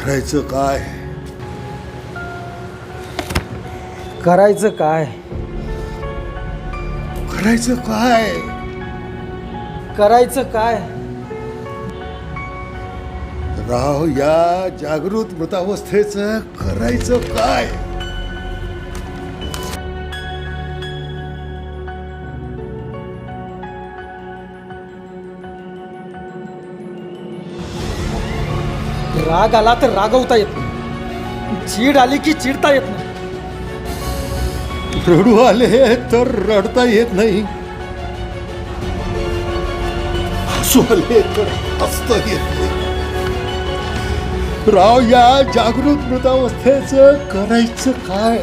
करायचं काय? करायचं काय? करायचं काय? करायचं काय? राव या जागृत मृतावस्थेचं करायचं काय? राग आला तर रागवता येत नाही. चीड आली की चिडता येत नाही. रडू आले तर रडता येत नाही. हसू आले तर हसता येत नाही. राव या जागृत मृतावस्थेच करायचं काय?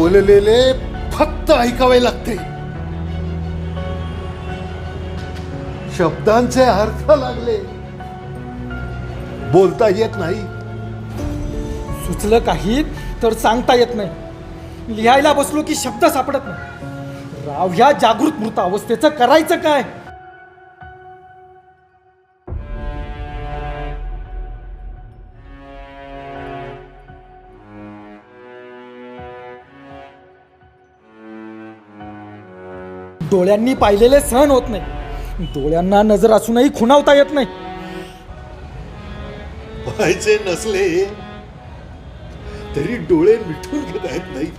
बोललेले फक्त ऐकावे लागते. शब्दांचे अर्थ लागले. बोलता येत नाही. सुचलं काही तर सांगता येत नाही. लिहायला बसलो की शब्द सापडत नाही. राव ह्या जागृत मृत अवस्थेचं करायचं काय? डोळ्यांनी पाहिलेले सहन होत नाही. डोळ्यांना नजर असूनही खुणावता येत नाही. व्हायचे नसले तरी डोळे मिठून घेता येत नाही.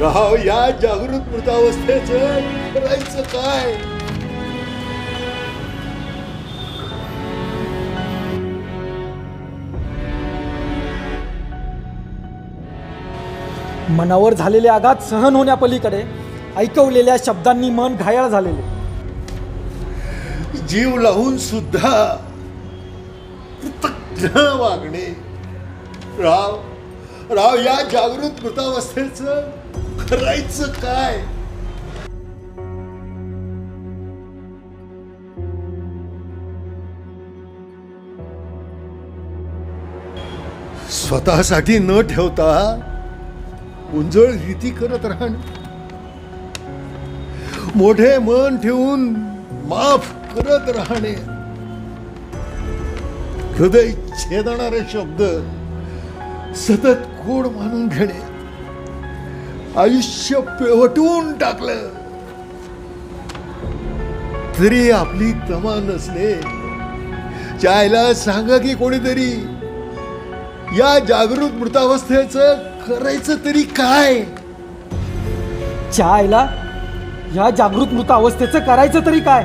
राव या जागृत मृतावस्थेचं करायचं काय? मनावर झालेले आघात सहन होण्यापलीकडे ऐकवलेल्या शब्दांनी मन घायाळ झालेले. जीव लावून सुद्धा कृतज्ञ वागणे. राव राव या जागृत मृतावस्थेचं करायचं काय? स्वतःसाठी न ठेवता उंजळ रीती करत राहणं. मोठे मन ठेवून माफ करत राहणे. हृदय छेदणारे शब्द सतत कोड मानून घेणे. आयुष्य पेवटून टाकलं. तरी आपली तमा नसणे. चायला सांगा की कोणीतरी या जागृत मृतावस्थेचं करायचं तरी काय? चायला ह्या जागृत मृत अवस्थेचं करायचं तरी काय?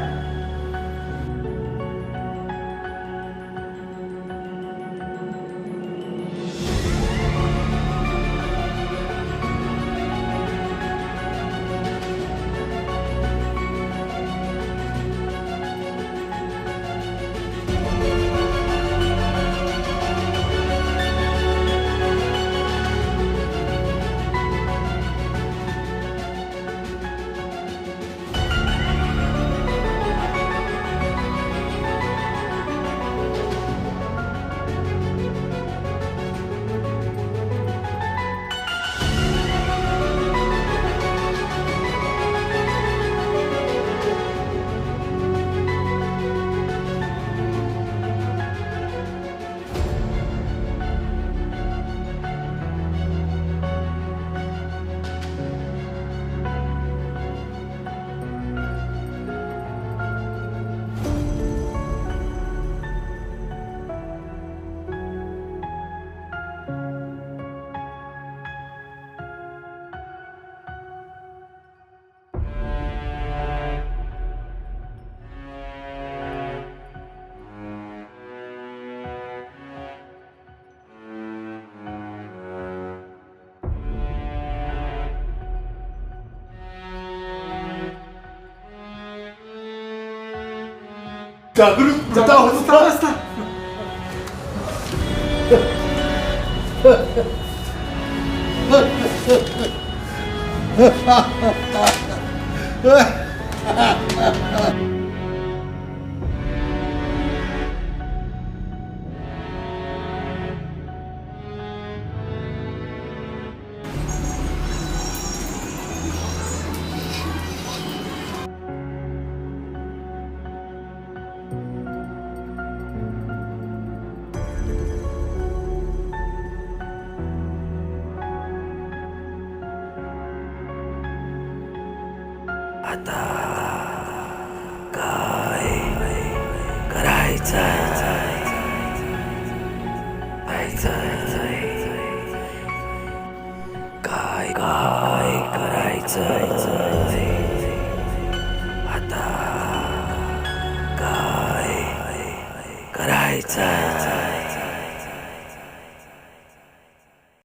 자, 그럼 자, 나왔다. 나왔다. Ha ha ha ha! आता काय करायचंय? काय काय करायचंय?